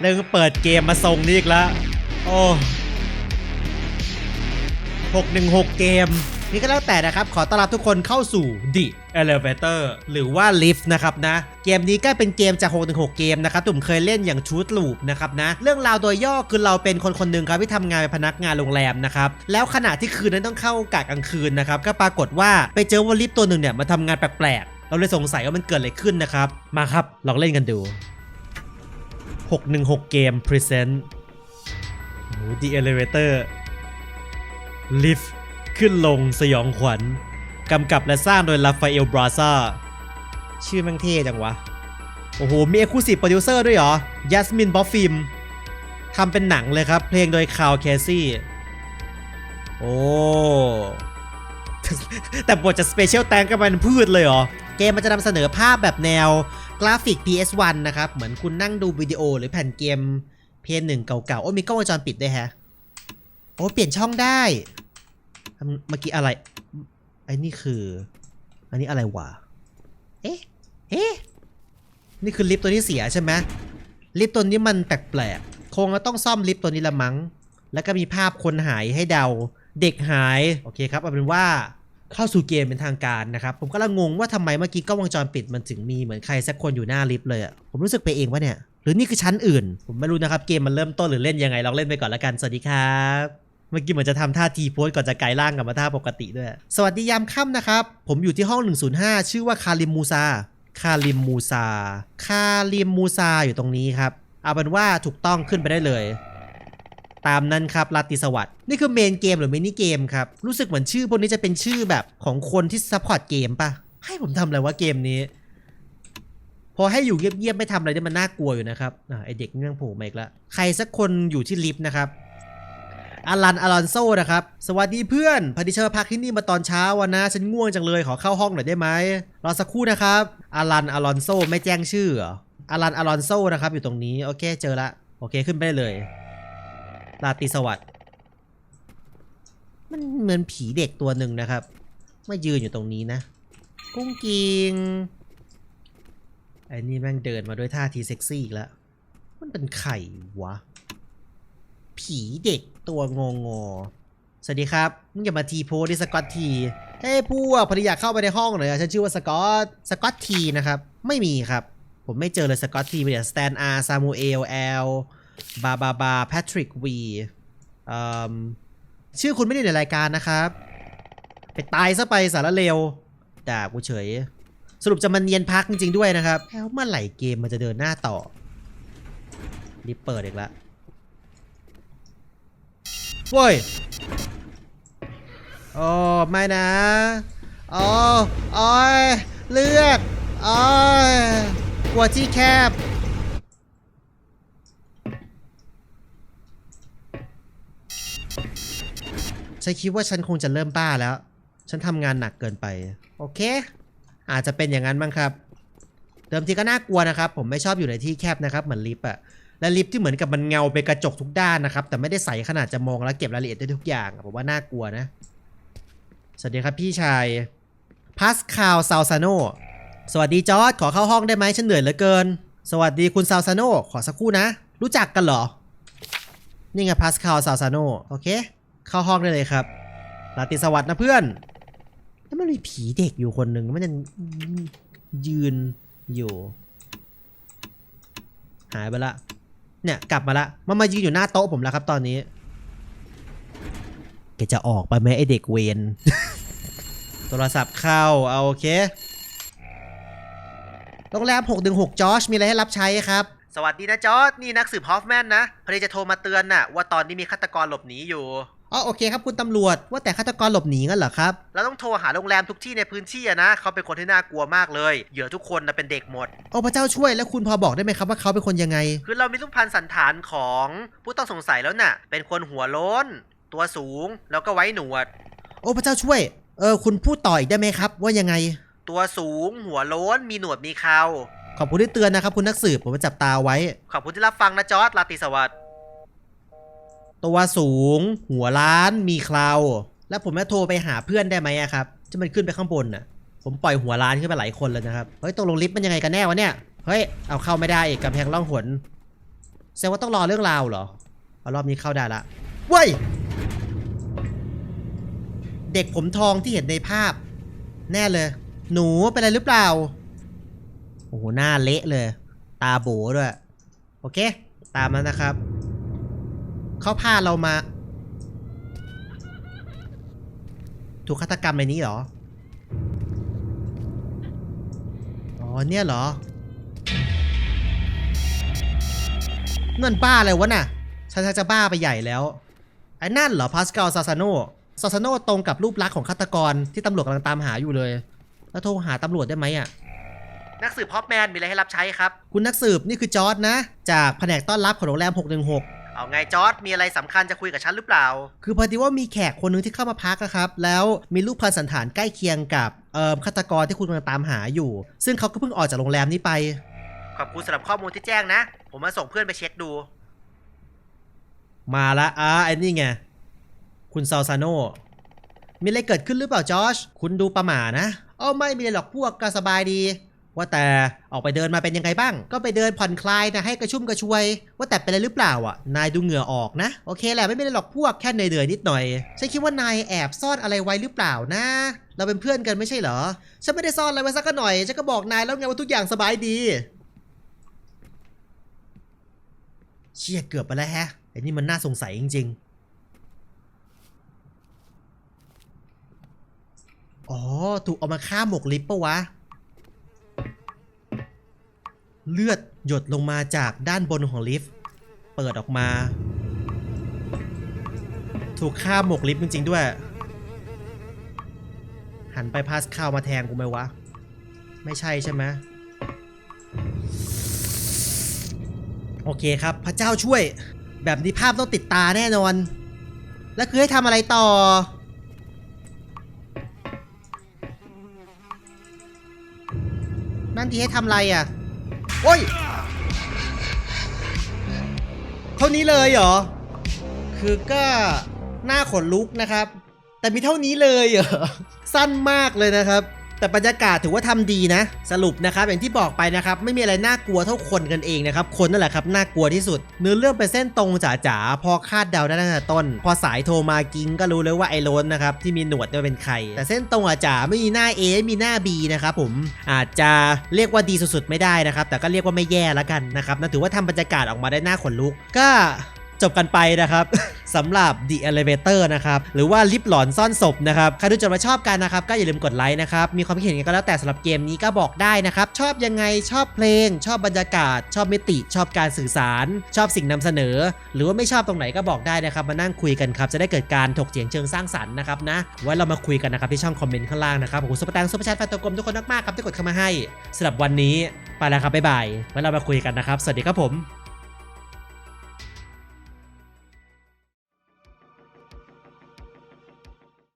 เรื่องเปิดเกมมาทรงนี้อีกแล้วโอ้616เกม นี่ก็แล้วแต่นะครับ ขอต้อนรับทุกคนเข้าสู่ The Elevator หรือว่า Lift นะครับนะ เกมนี้ก็เป็นเกมจาก616เกมนะครับผมเคยเล่นอย่างชูตลูปนะครับนะ เรื่องราวโดยย่อคือเราเป็นคนคนหนึ่งครับที่ทำงานเป็นพนักงานโรงแรมนะครับ แล้วขณะที่คืนนั้นต้องเข้ากะกลางคืนนะครับ ก็ปรากฏว่าไปเจอว่าลิฟต์ตัวหนึ่งเนี่ยมาทำงานแปลกๆ เราเลยสงสัยว่ามันเกิดอะไรขึ้นนะครับ มาครับลองเล่นกันดู 616เกม Present โอ้โห The Elevator Lift ขึ้นลงสยองขวัญ กำกับและสร้างโดยลาฟาเอลบราซาชื่อม่งเท่จังวะ โอ้โห มีเอ็กซ์คลูซีฟโปรดิวเซอร์ด้วยเหรอยัสมินบอฟฟิมทำเป็นหนังเลยครับ เพลงโดยคาวแคซี่ โอ้แต่บทจะสเปเชียลแตงก็เป็นพืชเลยเหรอ เกมมันจะนำเสนอภาพแบบแนว กราฟิก PS1 นะครับ เหมือนคุณนั่งดูวิดีโอหรือแผ่นเกมเพย์หนึ่งเก่าๆ โอ้มีกล้องวงจรปิดด้วยแฮะ โอ้ เปลี่ยนช่องได้ เมื่อกี้อะไร ไอ้นี่คือ อันนี้อะไรวะ เอ๊ะ เอ๊ะ นี่คือลิฟต์ตัวที่เสียใช่ไหมลิฟต์ตัวนี้มันแปลกๆ คงจะต้องซ่อมลิฟต์ตัวนี้ละมั้ง แล้วก็มีภาพคนหายให้เดา เด็กหาย โอเคครับเอาเป็นว่า เข้าสู่เกมเป็นทางการนะครับ ผมก็ลังงงว่าทำไมเมื่อกี้กล้องวงจรปิดมันถึงมีเหมือนใครสักคนอยู่หน้าลิฟต์เลยอะผมรู้สึกไปเองว่าเนี่ย หรือนี่คือชั้นอื่น ผมไม่รู้นะครับเกมมันเริ่มต้นหรือเล่นยังไงลองเล่นไปก่อนละกันสวัสดีครับเมื่อกี้เหมือนจะทำท่าทีโพสก่อนจะไกลายร่างกลับมาท่าปกติด้วย สวัสดียามค่ำนะครับ ผมอยู่ที่ห้อง 105 ชื่อว่าคาริมมูซาคาริมมูซาคาริมมูซาอยู่ตรงนี้ครับ เอาเป็นว่าถูกต้องขึ้นไปได้เลย ตามนั้นครับลาติสวัสด์นี่คือเมนเกมหรือมินิเกมครับ รู้สึกเหมือนชื่อพวกนี้จะเป็นชื่อแบบของคนที่ซัพพอร์ตเกมปะให้ผมทำอะไรวะเกมนี้ พอให้อยู่เงียบๆไม่ทำอะไรเนี่ยมันน่ากลัวอยู่นะครับอ่าไอเด็กนี่ยังโผล่มาอีกแล้วใครสักคนอยู่ที่ลิฟต์นะครับอารันอลอนโซนะครับ สวัสดีเพื่อนพอดีเชอพักที่นี่มาตอนเช้าวันนะ ฉันง่วงจังเลยขอเข้าห้องหน่อยได้ไหมรอสักครู่นะครับอารันอลอนโซไม่แจ้งชื่ออารันอลอนโซนะครับอยู่ตรงนี้ โอเคเจอละ โอเคขึ้นไปได้เลย ราตรีสวัสดิ์มันเหมือนผีเด็กตัวหนึ่งนะครับมายืนอยู่ตรงนี้นะ กุ้งกิงไอ้นี่แม่งเดินมาด้วยท่าทีเซ็กซี่อีกแล้ว มันเป็นไข่วะ ผีเด็กตัวงงอสวัสดีครับ มึงอย่ามาทีโพดิสกอตที เฮ้ยพวกพอดีอยากเข้าไปในห้องหน่อยอะฉันชื่อว่าสกอต สกอตทีนะครับ ไม่มีครับ ผมไม่เจอเลยสกอตทีมีแต่สแตนอาร์ซามูเอลแอล บาบาบาแพทริกวีชื่อคุณไม่ได้ในรายการนะครับ ไปตายซะไปสารเลวด่ากูเฉย สรุปจะมาเนียนพักจริงๆด้วยนะครับ แล้วเมื่อไหร่เกมมันจะเดินหน้าต่อรีบเปิดอีกแล้วโว้ยโอ้ไม่นะโอ้โอ้ยเลือดโอ้ยกลัวที่แคบ ฉันคิดว่าฉันคงจะเริ่มบ้าแล้ว ฉันทำงานหนักเกินไป โอเค อาจจะเป็นอย่างนั้นบ้างครับ เดิมทีก็น่ากลัวนะครับ ผมไม่ชอบอยู่ในที่แคบนะครับ เหมือนลิฟต์อะและลิฟต์ที่เหมือนกับมันเงาไปกระจกทุกด้านนะครับ แต่ไม่ได้ใสขนาดจะมองแล้วเก็บรายละเอียดได้ทุกอย่างผมว่าน่ากลัวนะ สวัสดีครับพี่ชายพาสคาลซาซาโนสวัสดีจอร์ดขอเข้าห้องได้ไหมฉันเหนื่อยเหลือเกิน สวัสดีคุณซาซาโนขอสักครู่นะ รู้จักกันเหรอ นี่ไงพาสคาลซาซาโนโอเค เข้าห้องได้เลยครับราตรีสวัสดิ์นะเพื่อน แล้วมันมีผีเด็กอยู่คนหนึ่งมันยังยืนอยู่ หายไปละ เนี่ยกลับมาละ มันมายืนอยู่หน้าโต๊ะผมแล้วครับตอนนี้แกจะออกไปไหมไอเด็กเวนโทรศัพท์เข้าเอาโอเคโรงแรม616จอร์จมีอะไรให้รับใช้ครับ สวัสดีนะจอร์จนี่นักสืบฮอฟแมนนะพอดีจะโทรมาเตือนน่ะว่าตอนนี้มีฆาตกรหลบหนีอยู่ อ๋อโอเคครับคุณตำรวจว่าแต่ฆาตกรหลบหนีงั้นเหรอครับเราต้องโทรหาโรงแรมทุกที่ในพื้นที่อะนะเขาเป็นคนที่น่ากลัวมากเลยเหยื่อทุกคนนะเป็นเด็กหมด โอ้พระเจ้าช่วยแล้วคุณพอบอกได้ไหมครับว่าเขาเป็นคนยังไง คือเรามีรูปพันสันฐานของผู้ต้องสงสัยแล้วน่ะ เป็นคนหัวโล้น ตัวสูงแล้วก็ไว้หนวด โอ้พระเจ้าช่วยเออคุณพูดต่ออีกได้ไหมครับ ว่ายังไง ตัวสูง หัวโล้น มีหนวดมีเคราขอบคุณที่เตือนนะครับคุณนักสืบผมจะจับตาไว้ ขอบคุณที่รับฟังนะจอร์ดลาติสวัสดิ์ ตัวสูง หัวล้านมีคราวแล้วผมจะโทรไปหาเพื่อนได้ไหมครับจะมันขึ้นไปข้างบนน่ะ ผมปล่อยหัวล้านขึ้นไปหลายคนเลยนะครับ เฮ้ยตกลงลิฟต์มันยังไงกันแน่วะเนี่ย เฮ้ย เอาเข้าไม่ได้อีกกำแพงล่องหนแสดงว่าต้องรอเรื่องราวเหรอเอารอบนี้เข้าได้ละเว้ย เด็กผมทองที่เห็นในภาพ แน่เลย หนูเป็นอะไรหรือเปล่า โอ้โห หน้าเละเลย ตาโบด้วย โอเค ตามนั้นนะครับ เขาพาเรามา ถูกฆาตกรรมในนี้เหรอ อ๋อเนี่ยเหรอ นั่นบ้าอะไรวะน่ะ ฉันชักจะบ้าไปใหญ่แล้ว ไอ้นั่นเหรอพาสคาลซาซาโนซาซาโนตรงกับรูปลักษณ์ของฆาตกรที่ตำรวจกำลังตามหาอยู่เลย แล้วโทรหาตำรวจได้ไหมอะนักสืบฮอปแมนมีอะไรให้รับใช้ครับ คุณนักสืบนี่คือจอร์ดนะ จากแผนกต้อนรับของโรงแรม 616 เอาไงจอร์ดมีอะไรสำคัญจะคุยกับฉันหรือเปล่า คือพอดีว่ามีแขกคนหนึงที่เข้ามาพักนะครับ แล้วมีรูปพันสันฐานใกล้เคียงกับเอ่อฆาตกรที่คุณกำลังตามหาอยู่ ซึ่งเขาก็เพิ่งออกจากโรงแรมนี้ไป ขอบคุณสำหรับข้อมูลที่แจ้งนะ ผมมาส่งเพื่อนไปเช็คดู มาละอ่าไอ้นี่ไง คุณซาลซาโนมีอะไรเกิดขึ้นหรือเปล่าจอชคุณดูประหม่านะอ๋อไม่มีอะไรหรอกพวกก็สบายดี ว่าแต่ออกไปเดินมาเป็นยังไงบ้าง ก็ไปเดินผ่อนคลายนะให้กระชุ่มกระชวย ว่าแต่เป็นอะไรหรือเปล่าอะ นายดูเหงื่อออกนะ โอเคแหละไม่มีอะไรหรอกพวกแค่เหนื่อยๆนิดหน่อย ฉันคิดว่านายแอบซ่อนอะไรไว้หรือเปล่านะ เราเป็นเพื่อนกันไม่ใช่เหรอ ฉันไม่ได้ซ่อนอะไรไว้สักหน่อย ฉันก็บอกนายแล้วไงว่าทุกอย่างสบายดี เชี่ยเกือบไปแล้วแฮะ ไอ้นี่มันน่าสงสัยจริง ๆ อ๋อ ถูกเอามาฆ่าหมกลิฟต์ปะวะ เลือดหยดลงมาจากด้านบนของลิฟต์ เปิดออกมา ถูกฆ่าหมกลิฟต์จริง ๆ ด้วย หันไปพาสคามาแทงกูไหมวะ ไม่ใช่ใช่ไหมโอเคครับ พระเจ้าช่วย แบบนี้ภาพต้องติดตาแน่นอน แล้วคือให้ทำอะไรต่อนั่นทีให้ทำอะไรอะ โอ้ยเท่านี้เลยเหรอ คือก็หน้าขนลุกนะครับ แต่มีเท่านี้เลยเหรอ สั้นมากเลยนะครับ แต่บรรยากาศถือว่าทำดีนะ สรุปนะครับอย่างที่บอกไปนะครับไม่มีอะไรน่ากลัวเท่าคนกันเองนะครับคนนั่นแหละครับน่ากลัวที่สุด เนื้อเรื่องเป็นเส้นตรงจ๋าๆพอคาดเดาได้ตั้งแต่ต้น พอสายโทรมากิงก็รู้เลยว่าไอ้โรนนะครับที่มีหนวดเนี่เป็นใคร แต่เส้นตรงอะจ๋าไม่มีหน้า A มีหน้า B นะครับผมอาจจะเรียกว่าดีสุดๆไม่ได้นะครับแต่ก็เรียกว่าไม่แย่แล้วกันนะครับนั่นถือว่าทำบรรยากาศออกมาได้น่าขนลุกก็ จบกันไปนะครับสำหรับ The Elevator นะครับ หรือว่าลิฟต์หลอนซ่อนศพนะครับ ใครดูจนมาชอบกันนะครับ ก็อย่าลืมกดไลค์นะครับ มีความคิดเห็นยังไงก็แล้วแต่สำหรับเกมนี้ก็บอกได้นะครับ ชอบยังไงชอบเพลง ชอบบรรยากาศ ชอบมิติ ชอบการสื่อสาร ชอบสิ่งนำเสนอ หรือว่าไม่ชอบตรงไหนก็บอกได้นะครับ มานั่งคุยกันครับ จะได้เกิดการถกเถียงเชิงสร้างสรรค์นะครับนะไว้เรามาคุยกันนะครับที่ช่องคอมเมนต์ข้างล่างนะครับขอบคุณซุปเปอร์แตงซุปเปอร์แชทแฟนตัวกลมทุกคนมากๆครับที่กดเข้ามาให้สำหรับวันนี้ไปแล้วครับบ๊ายบายไว้เรามาคุยกันนะครับ สวัสดีครับผม